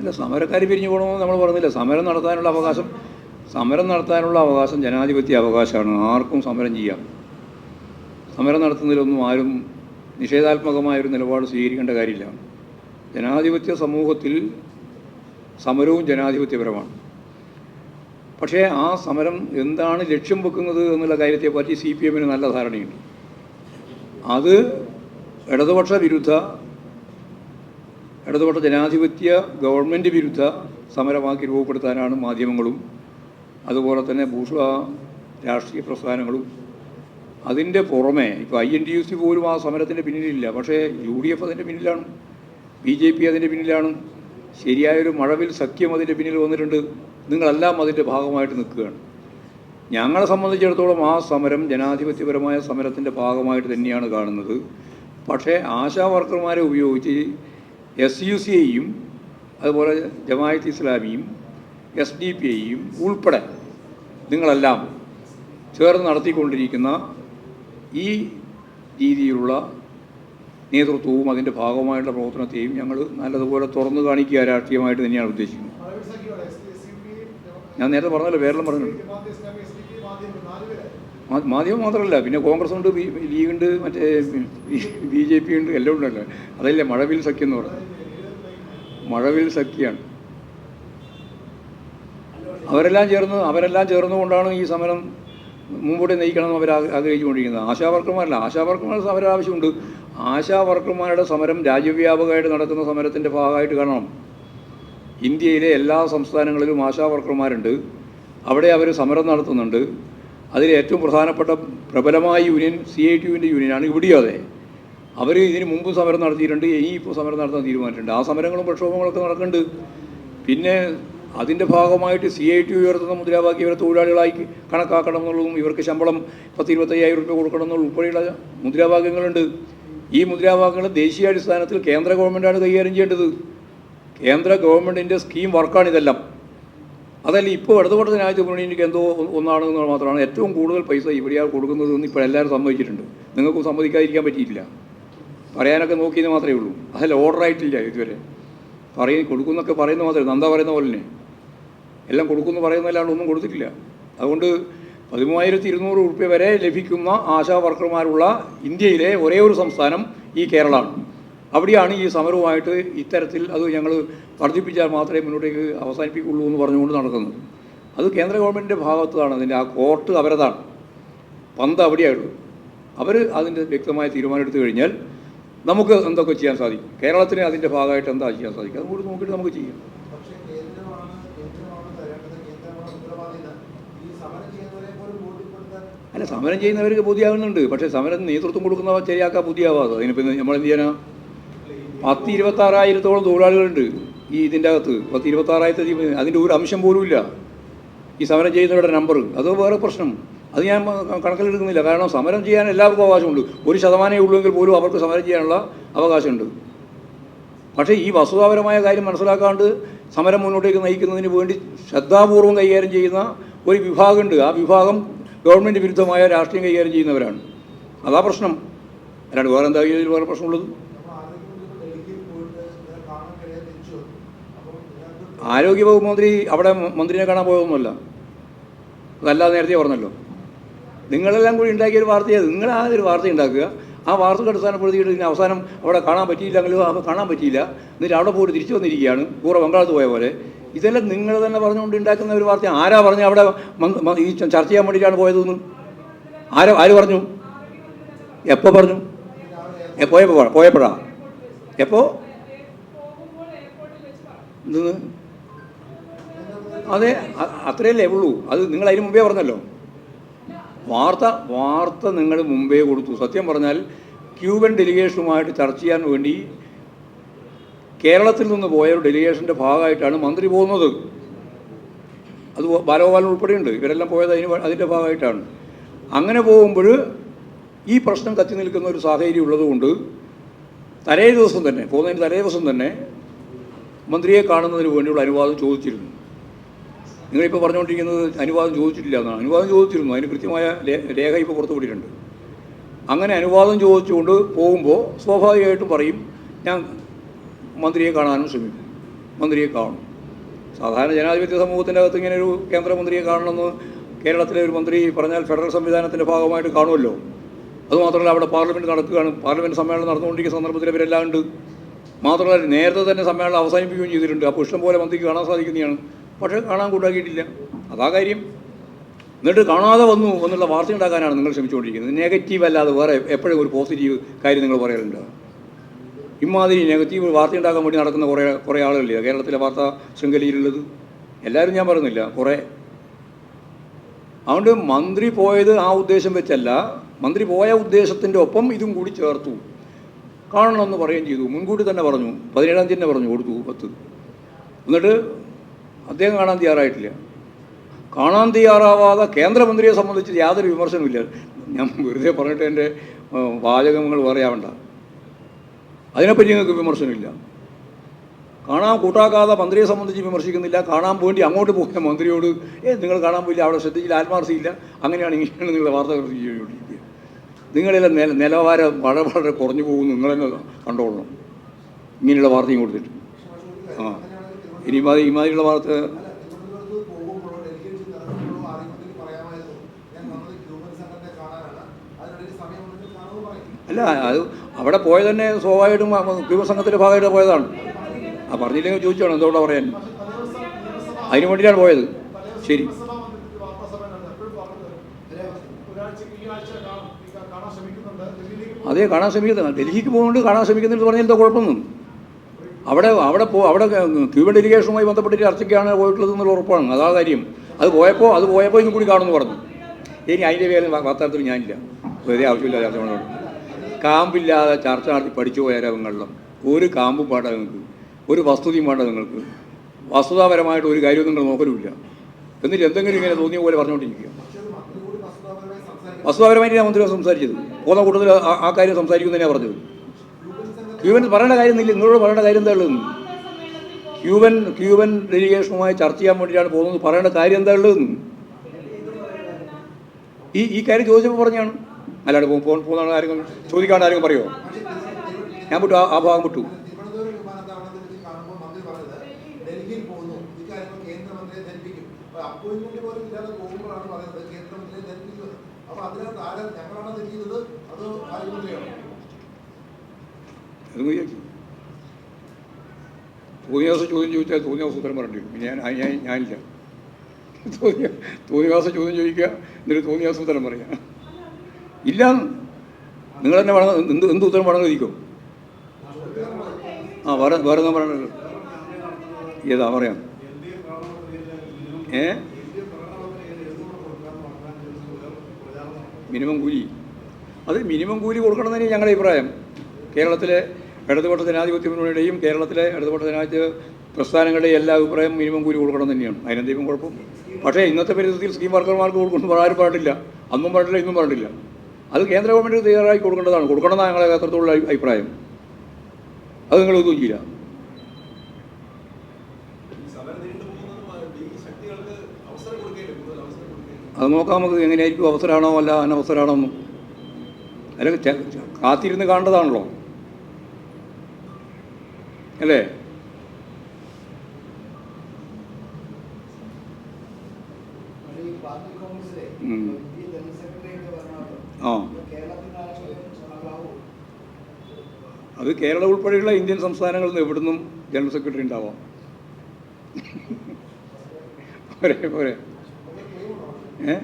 അല്ല സമരക്കാർ പിരിഞ്ഞു പോകണമെന്ന് നമ്മൾ പറഞ്ഞില്ല. സമരം നടത്താനുള്ള അവകാശം സമരം നടത്താനുള്ള അവകാശം ജനാധിപത്യ അവകാശമാണ്. ആർക്കും സമരം ചെയ്യാം. സമരം നടത്തുന്നതിലൊന്നും ആരും നിഷേധാത്മകമായൊരു നിലപാട് സ്വീകരിക്കേണ്ട കാര്യമില്ല. ജനാധിപത്യ സമൂഹത്തിൽ സമരവും ജനാധിപത്യപരമാണ്. പക്ഷേ ആ സമരം എന്താണ് ലക്ഷ്യം വെക്കുന്നത് എന്നുള്ള കാര്യത്തെപ്പറ്റി സി പി എമ്മിന് നല്ല ധാരണയുണ്ട്. അത് ഇടതുപക്ഷ വിരുദ്ധ ഇടതുപക്ഷ ജനാധിപത്യ ഗവൺമെന്റ് വിരുദ്ധ സമരമാക്കി രൂപപ്പെടുത്താനാണ് മാധ്യമങ്ങളും അതുപോലെ തന്നെ ഭൂഷ രാഷ്ട്രീയ പ്രസ്ഥാനങ്ങളും. അതിന്റെ പുറമെ ഇപ്പോൾ I N T U C പോലും ആ സമരത്തിന്റെ പിന്നിലില്ല. പക്ഷേ യു ഡി എഫ് അതിന്റെ പിന്നിലാണ് ബി ജെ പി അതിന്റെ പിന്നിലാണ്. ശരിയായൊരു മഴവിൽ സഖ്യം അതിന്റെ പിന്നിൽ വന്നിട്ടുണ്ട്. നിങ്ങളെല്ലാം അതിന്റെ ഭാഗമായിട്ട് നിൽക്കുകയാണ്. ഞങ്ങളെ സംബന്ധിച്ചിടത്തോളം ആ സമരം ജനാധിപത്യപരമായ സമരത്തിന്റെ ഭാഗമായിട്ട് തന്നെയാണ് കാണുന്നത്. പക്ഷേ ആശാ വർക്കർമാരെ ഉപയോഗിച്ച് എസ് യു സി ഐയും അതുപോലെ ജമായത്ത് ഇസ്ലാമിയും എസ് ഡി പി ഐയും ഉൾപ്പെടെ നിങ്ങളെല്ലാം ചേർന്ന് നടത്തിക്കൊണ്ടിരിക്കുന്ന ഈ രീതിയിലുള്ള നേതൃത്വവും അതിന്റെ ഭാഗമായിട്ടുള്ള പ്രവർത്തനത്തെയും ഞങ്ങൾ നല്ലതുപോലെ തുറന്നു കാണിക്കുക രാഷ്ട്രീയമായിട്ട് തന്നെയാണ് ഉദ്ദേശിക്കുന്നത്. ഞാൻ നേരത്തെ പറഞ്ഞല്ലോ പേരെല്ലാം മാ- മാധ്യമം മാത്രമല്ല പിന്നെ കോൺഗ്രസ് ഉണ്ട് ലീഗുണ്ട് മറ്റേ ബി ജെ പി ഉണ്ട് എല്ലാം ഉണ്ടല്ലോ അതല്ലേ മഴവിൽ സഖ്യം എന്ന് പറഞ്ഞത് മഴവിൽ സഖ്യാണ്. അവരെല്ലാം ചേർന്ന് അവരെല്ലാം ചേർന്നുകൊണ്ടാണ് ഈ സമരം മുമ്പോട്ട് നയിക്കണമെന്ന് അവർ ആഗ്ര- ആഗ്രഹിച്ചുകൊണ്ടിരിക്കുന്നത്. ആശാവർക്കർമാരല്ല വർക്കർമാരല്ല ആശാ വർക്കർമാരുടെ സമരം ആവശ്യമുണ്ട്. ആശാ വർക്കർമാരുടെ സമരം രാജ്യവ്യാപകമായിട്ട് നടക്കുന്ന സമരത്തിന്റെ ഭാഗമായിട്ട് കാണണം. ഇന്ത്യയിലെ എല്ലാ സംസ്ഥാനങ്ങളിലും ആശാവർക്കർമാരുണ്ട്. അവിടെ അവർ സമരം നടത്തുന്നുണ്ട്. അതിൽ ഏറ്റവും പ്രധാനപ്പെട്ട പ്രബലമായ യൂണിയൻ സി ഐ ടി യുവിന്റെ യൂണിയനാണ് ഇവിടെയും അതെ. അവർ ഇതിന് മുമ്പ് സമരം നടത്തിയിട്ടുണ്ട് ഇനി ഇപ്പോൾ സമരം നടത്താൻ തീരുമാനിച്ചിട്ടുണ്ട്. ആ സമരങ്ങളും പ്രക്ഷോഭങ്ങളൊക്കെ നടക്കുന്നുണ്ട്. പിന്നെ അതിന്റെ ഭാഗമായിട്ട് സി ഐ ടി ഉയർത്തുന്ന മുദ്രാവാക്യം ഇവരെ തൊഴിലാളികളായി കണക്കാക്കണം എന്നുള്ളതും ഇവർക്ക് ശമ്പളം പത്ത് ഇരുപത്തയ്യായിരം രൂപ കൊടുക്കണം എന്നുള്ള ഉൾപ്പെടെയുള്ള മുദ്രാവാക്യങ്ങളുണ്ട്. ഈ മുദ്രാവാക്യങ്ങൾ ദേശീയാടിസ്ഥാനത്തിൽ കേന്ദ്ര ഗവൺമെന്റാണ് കൈകാര്യം ചെയ്യേണ്ടത്. കേന്ദ്ര ഗവൺമെന്റിന്റെ സ്കീം വർക്കാണ് ഇതെല്ലാം. അതല്ല ഇപ്പോൾ ഇടതുപക്ഷ ജനാധിപത്യ മുന്നണിക്ക് എന്തോ ഒന്നാണെന്ന് മാത്രമാണ് ഏറ്റവും കൂടുതൽ പൈസ ഇവിടെയാണ് കൊടുക്കുന്നത് എന്ന് ഇപ്പോൾ എല്ലാവരും സമ്മതിച്ചിട്ടുണ്ട്. നിങ്ങൾക്ക് സമ്മതിക്കാതിരിക്കാൻ പറ്റിയിട്ടില്ല. പറയാനൊക്കെ നോക്കിയെന്ന് മാത്രമേ ഉള്ളൂ. അതല്ല ഓർഡർ ആയിട്ടില്ല ഇതുവരെ. പറയും കൊടുക്കുന്നൊക്കെ പറയുന്ന മാത്രമേ നന്ദ പറയുന്ന പോലെ തന്നെ. എല്ലാം കൊടുക്കുമെന്ന് പറയുന്നതല്ലാണ്ട് ഒന്നും കൊടുത്തിട്ടില്ല. അതുകൊണ്ട് പതിമൂവായിരത്തി ഇരുന്നൂറ് വരെ ലഭിക്കുന്ന ആശാ വർക്കർമാരുള്ള ഇന്ത്യയിലെ ഒരേ ഒരു സംസ്ഥാനം ഈ കേരളമാണ്. അവിടെയാണ് ഈ സമരവുമായിട്ട് ഇത്തരത്തിൽ അത് ഞങ്ങൾ വർദ്ധിപ്പിച്ചാൽ മാത്രമേ മുന്നോട്ടേക്ക് അവസാനിപ്പിക്കുള്ളൂ എന്ന് പറഞ്ഞുകൊണ്ട് നടക്കുന്നത്. അത് കേന്ദ്ര ഗവൺമെന്റിന്റെ ഭാഗത്താണ് അതിന്റെ ആ കോർട്ട് അവരതാണ്. പന്ത് അവിടെയായുള്ളൂ. അവർ അതിന്റെ വ്യക്തമായ തീരുമാനം എടുത്തു കഴിഞ്ഞാൽ നമുക്ക് എന്തൊക്കെ ചെയ്യാൻ സാധിക്കും? കേരളത്തിന് അതിന്റെ ഭാഗമായിട്ട് എന്താ ചെയ്യാൻ സാധിക്കും? അതുകൂടി നോക്കിയിട്ട് നമുക്ക് ചെയ്യാം. അല്ല സമരം ചെയ്യുന്നവർക്ക് ബുദ്ധിയാകുന്നുണ്ട് പക്ഷേ സമരം നേതൃത്വം കൊടുക്കുന്നവ ശരിയാക്കാൻ ബുദ്ധിയാവാതെ അതിനിപ്പോൾ നമ്മൾ എന്ത് ചെയ്യാനാ? പത്ത് ഇരുപത്താറായിരത്തോളം തൊഴിലാളികളുണ്ട് ഈ ഇതിന്റെ അകത്ത്. പത്ത് ഇരുപത്താറായിരത്തി അതിന്റെ ഒരു അംശം പോലും ഇല്ല. ഈ സമരം ചെയ്യുന്നവരുടെ നമ്പർ അത് വേറെ പ്രശ്നം. അത് ഞാൻ കണക്കിലെടുക്കുന്നില്ല. കാരണം സമരം ചെയ്യാൻ എല്ലാവർക്കും അവകാശമുണ്ട്. ഒരു ശതമാനമേ ഉള്ളൂവെങ്കിൽ പോലും അവർക്ക് സമരം ചെയ്യാനുള്ള അവകാശമുണ്ട്. പക്ഷേ ഈ വസ്തുതാപരമായ കാര്യം മനസ്സിലാക്കാണ്ട് സമരം മുന്നോട്ടേക്ക് നയിക്കുന്നതിന് വേണ്ടി ശ്രദ്ധാപൂർവം കൈകാര്യം ചെയ്യുന്ന ഒരു വിഭാഗമുണ്ട്. ആ വിഭാഗം ഗവൺമെന്റ് വിരുദ്ധമായ രാഷ്ട്രീയം കൈകാര്യം ചെയ്യുന്നവരാണ്. അതാ പ്രശ്നം. അല്ലാണ്ട് വേറെ എന്താ വേറെ പ്രശ്നമുള്ളത് നമ്മൾ ആരോഗ്യമന്ത്രി ഡൽഹിയിൽ പോയിട്ട് ഇവരെ കാണാൻ കഴിയാതെ തിരിച്ചു വന്നു അപ്പം ഇതിനകത്ത് ആരോഗ്യവകുപ്പ് മന്ത്രി അവിടെ മന്ത്രിനെ കാണാൻ പോയതൊന്നുമല്ല. അതല്ലാതെ നേരത്തെ പറഞ്ഞല്ലോ. നിങ്ങളെല്ലാം കൂടി ഉണ്ടാക്കിയൊരു വാർത്തയാണ് നിങ്ങൾ ആ ഒരു വാർത്ത ഉണ്ടാക്കുക. ആ വാർത്തയുടെ അടിസ്ഥാനപ്പെടുത്തിയിട്ട് ഇതിന് അവസാനം അവിടെ കാണാൻ പറ്റിയില്ല അങ്ങനെ കാണാൻ പറ്റിയില്ല. എന്നിട്ട് അവിടെ പോയിട്ട് തിരിച്ചു വന്നിരിക്കുകയാണ്. കൂടെ ബംഗാളത്ത് പോയ പോലെ. ഇതെല്ലാം നിങ്ങൾ തന്നെ പറഞ്ഞുകൊണ്ട് ഉണ്ടാക്കുന്ന ഒരു വാർത്ത. ആരാ പറഞ്ഞു അവിടെ ഈ ചർച്ച ചെയ്യാൻ വേണ്ടിയിട്ടാണ് പോയതെന്ന്? ആരോ ആര് പറഞ്ഞു? എപ്പോൾ പറഞ്ഞു? പോയപ്പോഴാ പോയപ്പോഴാ? എപ്പോൾ എന്തെന്ന്? അതെ അത്രയല്ലേ ഉള്ളൂ. അത് നിങ്ങൾ അതിന് മുമ്പേ പറഞ്ഞല്ലോ. വാർത്ത വാർത്ത നിങ്ങൾ മുമ്പേ കൊടുത്തു. സത്യം പറഞ്ഞാൽ ക്യൂബൻ ഡെലിഗേഷനുമായിട്ട് ചർച്ച ചെയ്യാൻ വേണ്ടി കേരളത്തിൽ നിന്ന് പോയ ഒരു ഡെലിഗേഷന്റെ ഭാഗമായിട്ടാണ് മന്ത്രി പോകുന്നത്. അത് ബാലഗോപാലൻ ഉൾപ്പെടെയുണ്ട്. ഇവരെല്ലാം പോയത് അതിന് അതിന്റെ ഭാഗമായിട്ടാണ്. അങ്ങനെ പോകുമ്പോൾ ഈ പ്രശ്നം കത്തി നിൽക്കുന്ന ഒരു സാഹചര്യം ഉള്ളതുകൊണ്ട് തലേ ദിവസം തന്നെ പോകുന്നതിന് തലേ ദിവസം തന്നെ മന്ത്രിയെ കാണുന്നതിന് വേണ്ടിയുള്ള അനുവാദം ചോദിച്ചിരുന്നു. നിങ്ങളിപ്പോൾ പറഞ്ഞുകൊണ്ടിരിക്കുന്നത് അനുവാദം ചോദിച്ചിട്ടില്ല എന്നാണ്. അനുവാദം ചോദിച്ചിരുന്നു. അതിന് കൃത്യമായ രേഖ ഇപ്പോൾ പുറത്തു വിട്ടിട്ടുണ്ട്. അങ്ങനെ അനുവാദം ചോദിച്ചുകൊണ്ട് പോകുമ്പോൾ സ്വാഭാവികമായിട്ടും പറയും ഞാൻ മന്ത്രിയെ കാണാനും ശ്രമിക്കും. മന്ത്രിയെ കാണും. സാധാരണ ജനാധിപത്യ സമൂഹത്തിന്റെ അകത്ത് ഇങ്ങനെ ഒരു കേന്ദ്രമന്ത്രിയെ കാണണമെന്ന് കേരളത്തിലെ ഒരു മന്ത്രി പറഞ്ഞാൽ ഫെഡറൽ സംവിധാനത്തിന്റെ ഭാഗമായിട്ട് കാണുമല്ലോ. അതുമാത്രമല്ല അവിടെ പാർലമെന്റ് നടക്കുകയാണ്. പാർലമെന്റ് സമ്മേളനം നടന്നുകൊണ്ടിരിക്കുന്ന സന്ദർഭത്തിൽ ഇവരെല്ലാം ഉണ്ട്. മാത്രമല്ല നേരത്തെ തന്നെ സമ്മേളനം അവസാനിപ്പിക്കുകയും ചെയ്തിട്ടുണ്ട്. അപ്പോൾ ഇഷ്ടം പോലെ മന്ത്രിക്ക് കാണാൻ സാധിക്കുന്നതാണ്. പക്ഷേ കാണാൻ കൂട്ടാക്കിയിട്ടില്ല. അതാ കാര്യം എന്നിട്ട് കാണാതെ വന്നു എന്നുള്ള വാർത്ത ഉണ്ടാക്കാനാണ് നിങ്ങൾ ശ്രമിച്ചുകൊണ്ടിരിക്കുന്നത്. നെഗറ്റീവ് അല്ലാതെ വേറെ എപ്പോഴും ഒരു പോസിറ്റീവ് കാര്യം നിങ്ങൾ പറയലുണ്ട് ഇമാതിരി നെഗറ്റീവ് വാർത്ത ഉണ്ടാക്കാൻ വേണ്ടി നടക്കുന്ന കുറേ കുറേ ആളുകളില്ല? കേരളത്തിലെ വാർത്താ ശൃംഖലയിലുള്ളത്. എല്ലാവരും ഞാൻ പറയുന്നില്ല. കുറേ. അതുകൊണ്ട് മന്ത്രി പോയത് ആ ഉദ്ദേശം വെച്ചല്ല. മന്ത്രി പോയ ഉദ്ദേശത്തിന്റെ ഒപ്പം ഇതും കൂടി ചേർത്തു. കാണണമെന്ന് പറയുകയും ചെയ്തു. മുൻകൂട്ടി തന്നെ പറഞ്ഞു. പതിനേഴാം തീയതി തന്നെ പറഞ്ഞു കൊടുത്തു പത്ത്. എന്നിട്ട് അദ്ദേഹം കാണാൻ തയ്യാറായിട്ടില്ല. കാണാൻ തയ്യാറാവാതെ കേന്ദ്രമന്ത്രിയെ സംബന്ധിച്ച് യാതൊരു വിമർശനമില്ല ഞാൻ വെറുതെ പറഞ്ഞിട്ട് എന്റെ വാചകങ്ങൾ പറയാവണ്ട അതിനെപ്പറ്റി നിങ്ങൾക്ക് വിമർശനമില്ല. കാണാൻ കൂട്ടാക്കാതെ മന്ത്രിയെ സംബന്ധിച്ച് വിമർശിക്കുന്നില്ല. കാണാൻ വേണ്ടി അങ്ങോട്ട് പോയ മന്ത്രിയോട് ഏ നിങ്ങൾ കാണാൻ പോയില്ല അവിടെ ശ്രദ്ധിച്ചില്ല ആത്മാർത്ഥയില്ല അങ്ങനെയാണ് ഇങ്ങനെയാണ് നിങ്ങളുടെ വാർത്ത ചെയ്തുകൊണ്ടിരിക്കുക നിങ്ങളിലെ നില നിലവാരം വളരെ വളരെ കുറഞ്ഞു പോകുന്നു. നിങ്ങൾ തന്നെ കണ്ടോളണം. ഇങ്ങനെയുള്ള വാർത്തയും കൊടുത്തിട്ട് ആ. ഇനി ഇമാതിരി ഇമാതിരിയുള്ള വാർത്ത അല്ല അത് അവിടെ പോയത് തന്നെ സ്വാഭാവികമായിട്ടും ക്യൂബ സംഘത്തിന്റെ ഭാഗമായിട്ട് പോയതാണ്. ആ പറഞ്ഞില്ലെങ്കിൽ ചോദിച്ചാണ് എന്തുകൊണ്ടാണ് പറയാൻ. അതിനു വേണ്ടിയിട്ടാണ് പോയത്. ശരി. അതെ കാണാൻ ശ്രമിക്കുന്നത് ഡൽഹിക്ക് പോകുന്നുണ്ട്. കാണാൻ ശ്രമിക്കുന്നുണ്ട് പറഞ്ഞാൽ എന്താ കുഴപ്പമൊന്നും? അവിടെ അവിടെ പോ അവിടെ ക്യൂബൻ ഡെലിഗേഷനുമായി ബന്ധപ്പെട്ട് ചർച്ചയ്ക്കാണ് പോയിട്ടുള്ളത് എന്നുള്ള ഉറപ്പാണ്. അതാ കാര്യം. അത് പോയപ്പോൾ അത് പോയപ്പോൾ ഇതും കൂടി കാണുമെന്ന് പറഞ്ഞു. ഇനി അതിന്റെ പേരിൽ വാർത്താത്തിൽ ഞാനില്ല. വെറുതെ ആവശ്യമില്ലാതെ ചർച്ചകളോട് കാമ്പില്ലാതെ ചർച്ച നടത്തി പഠിച്ചു പോയ രംഗങ്ങളിലും ഒരു കാമ്പും പാടാ നിങ്ങൾക്ക് ഒരു വസ്തുതയും വേണ്ട നിങ്ങൾക്ക് വസ്തുതാപരമായിട്ട് ഒരു കാര്യവും നിങ്ങൾ നോക്കലുമില്ല. എന്നിട്ട് എന്തെങ്കിലും ഇങ്ങനെ തോന്നിയ പോലെ പറഞ്ഞുകൊണ്ടിരിക്കുക. വസ്തുതാപരമായിട്ട് ഞാൻ മന്ത്രി സംസാരിച്ചത്. പോകുന്ന കൂട്ടത്തിൽ ആ- കാര്യം സംസാരിക്കുന്നതിനാണ് പറഞ്ഞത്. ക്യൂബൻ പറയേണ്ട കാര്യം ഇല്ല നിങ്ങളോട് പറയേണ്ട കാര്യം എന്താ ഉള്ളത്? ക്യൂബൻ ഡെലിഗേഷനുമായി ചർച്ച ചെയ്യാൻ വേണ്ടിയിട്ടാണ് പോകുന്നത്. പറയേണ്ട കാര്യം എന്താ ഉള്ളത്? ഈ ഈ കാര്യം ചോദിച്ചപ്പോൾ പറഞ്ഞാണ്. അല്ലാണ്ട് പോ- പോകുന്ന ആരെങ്കിലും ചോദിക്കാണ്ട് ആരെങ്കിലും പറയുമോ ഞാൻ വിട്ടു ആ- ഭാഗം വിട്ടു. അപ്പോയിന്റ്മെന്റ് പോലും ഇല്ലാതെ പോകുമ്പോഴാണ് പറയുന്നത് കേന്ദ്രമന്ത്രിയെ ധരിപ്പിക്കുന്നത് അപ്പൊ അതിനകത്ത് ആരാ ഞങ്ങളാണോ ധരിക്കുന്നത് അത് ആരോഗ്യമന്ത്രിയാണോ അത് മതിയാക്കി തോന്നിയ ദിവസം ചോദ്യം ചോദിച്ചാൽ തോന്നിയ ഉത്തരം പറയേണ്ടി വരും. ഞാൻ ഞാൻ- ഞാനില്ല. തോന്നിയ ചോദ്യം ചോദിക്കുക എന്നിട്ട് തോന്നിയ ഉത്തരം പറയാം. ഇല്ല. നിങ്ങൾ തന്നെ വേണം എന്ത് എന്ത് ഉത്തരം വേണം ചോദിക്കും. ആ വേറെ വേറെ ഒന്നും പറയണല്ലോ ഏതാ പറയാം. ഏ? മിനിമം കൂലി. അത് മിനിമം കൂലി കൊടുക്കണം തന്നെ ഞങ്ങളുടെ അഭിപ്രായം. കേരളത്തിലെ ഇടതുപക്ഷ ജനാധിപത്യ മുന്നണിയുടെയും കേരളത്തിലെ ഇടതുപക്ഷ ജനാധിപത്യ പ്രസ്ഥാനങ്ങളുടെയും എല്ലാ അഭിപ്രായം മിനിമം കൂലി കൊടുക്കണം തന്നെയാണ്. അതിനെന്തെങ്കിലും കുഴപ്പം? പക്ഷേ ഇന്നത്തെ പരിസ്ഥിതിയിൽ സ്കീം വർക്കർമാർക്ക് കൊടുക്കുന്നു ആരും പറഞ്ഞിട്ടില്ല അന്നും പറഞ്ഞില്ല ഇന്നും പറഞ്ഞിട്ടില്ല. അത് കേന്ദ്ര ഗവൺമെന്റ് തയ്യാറായി കൊടുക്കേണ്ടതാണ്. കൊടുക്കണമെന്നാണ് ഞങ്ങളെ അത്രത്തോളം അഭിപ്രായം. അത് നിങ്ങൾ ഒന്നും ചെയ്യില്ല. അത് നോക്കാം നമുക്ക് എങ്ങനെയായിരിക്കും? അവസരമാണോ അല്ല അനവസരമാണോ എന്നും. അല്ലെങ്കിൽ കാത്തിരുന്ന് കാണേണ്ടതാണല്ലോ അല്ലേ ഈ പാർട്ടി കോൺഗ്രസിലെ ഉം. ഈ ജനറൽ സെക്രട്ടറിയൊക്കെ പറഞ്ഞാൽ ആ. അത് കേരള ഉൾപ്പെടെയുള്ള ഇന്ത്യൻ സംസ്ഥാനങ്ങളിൽ നിന്ന് എവിടുന്നും ജനറൽ സെക്രട്ടറി ഉണ്ടാവാം. പോരെ പോരെ. ഏ?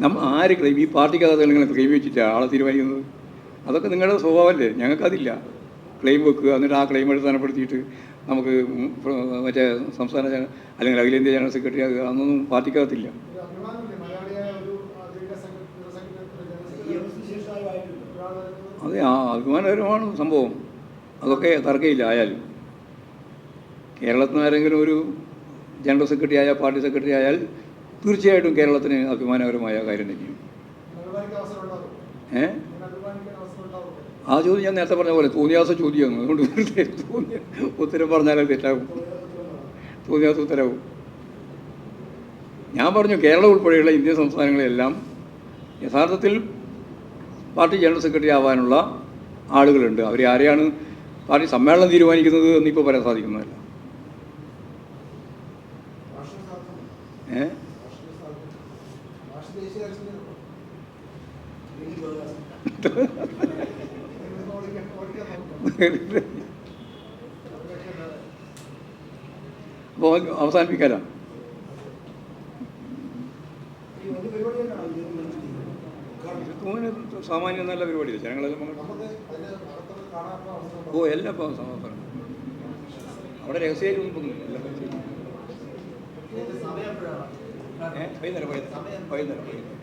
നമ്മ ആര് ക്ലെയിം ഈ പാർട്ടിക്കകത്ത് ക്ലെയിം വെച്ചിട്ടാണ് ആളെ തീരുമാനിക്കുന്നത്? അതൊക്കെ നിങ്ങളുടെ സ്വഭാവമല്ലേ? ഞങ്ങൾക്കതില്ല. ക്ലെയിം വെക്കുക. എന്നിട്ട് ആ ക്ലെയിം അടിസ്ഥാനപ്പെടുത്തിയിട്ട് നമുക്ക് മറ്റേ സംസ്ഥാന അല്ലെങ്കിൽ അഖിലേന്ത്യാ ജനറൽ സെക്രട്ടറി ആകുക. അതൊന്നും പാർട്ടിക്കകത്തില്ല. അതെ ആ അഭിമാനകരമാണ് സംഭവം. അതൊക്കെ തർക്കമില്ല ആയാലും. കേരളത്തിൽ നിന്ന് ആരെങ്കിലും ഒരു ജനറൽ സെക്രട്ടറി ആയാൽ പാർട്ടി സെക്രട്ടറി ആയാൽ തീർച്ചയായിട്ടും കേരളത്തിന് അഭിമാനകരമായ കാര്യം തന്നെയാണ്. അഭിമാനിക്കാൻ ആ ചോദ്യം ഞാൻ നേരത്തെ പറഞ്ഞ പോലെ തോന്നിയാസ ചോദ്യമാണ്. അതുകൊണ്ട് ഉത്തരം പറഞ്ഞാലേ തെറ്റാകും. തോന്നിയാസ ഉത്തരവും. ഞാൻ പറഞ്ഞു കേരളം ഉൾപ്പെടെയുള്ള ഇന്ത്യൻ സംസ്ഥാനങ്ങളെല്ലാം യഥാർത്ഥത്തിൽ പാർട്ടി ജനറൽ സെക്രട്ടറി ആവാനുള്ള ആളുകളുണ്ട്. അവർ ആരെയാണ് പാർട്ടി സമ്മേളനം തീരുമാനിക്കുന്നത് എന്നിപ്പോൾ പറയാൻ സാധിക്കുന്നതല്ല. ഏ? അപ്പോൾ അവസാനിപ്പിക്കാനാണ് സാമാന്യ പരിപാടി നല്ല പരിപാടിയാണ് ജനങ്ങളെല്ലാം ഓ എല്ലാം ഇപ്പോൾ സമാധാനം. അവിടെ എല്ലാം ഏ? വൈകുന്നേരം വൈകുന്നേരം വൈകുന്നേരം വൈകുന്നേരം.